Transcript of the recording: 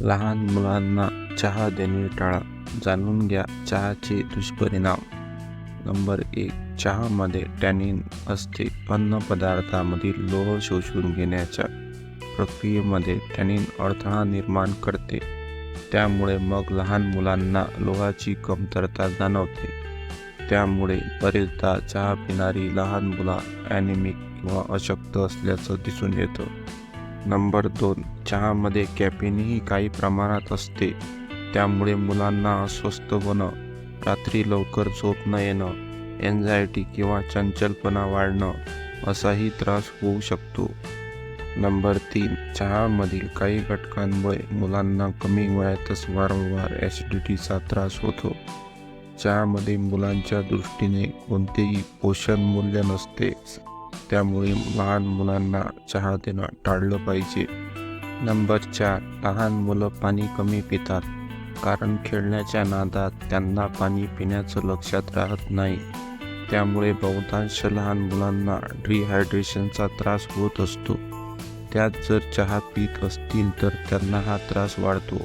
लहान मुलांना चहा देणे टाळा. जाणून घ्या चहाचे दुष्परिणाम. नंबर एक चहामध्ये टॅनिन असते. अन्न पदार्थामधील लोह शोषून घेण्याच्या प्रक्रियेमध्ये टॅनिन अडथळा निर्माण करते. त्यामुळे मग लहान मुलांना लोहाची कमतरता जाणवते. त्यामुळे बरेचदा चहा पिणारी लहान मुलं ॲनिमिक किंवा अशक्त असल्याचं दिसून येतं. नंबर दोन. चहामध्ये कॅफिनही काही प्रमाणात असते. त्यामुळे मुलांना अस्वस्थ होणं रात्री लवकर झोप न येणं एन्झायटी किंवा चंचलपणा वाढणं असाही त्रास होऊ शकतो. नंबर तीन. चहामधील काही घटकांमुळे मुलांना कमी वयातच वारंवार ॲसिडिटीचा त्रास होतो. चहामध्ये मुलांच्या दृष्टीने कोणतेही पोषण मूल्य नसते. त्यामुळे लहान मुलांना चहा देणं टाळलं पाहिजे. नंबर चार लहान मुलं पाणी कमी पितात. कारण खेळण्याच्या नादात त्यांना पाणी पिण्याचं लक्षात राहत नाही. त्यामुळे बहुतांश लहान मुलांना डिहायड्रेशनचा त्रास होत असतो. त्यात जर चहा पीत असतील तर त्यांना हा त्रास वाढतो.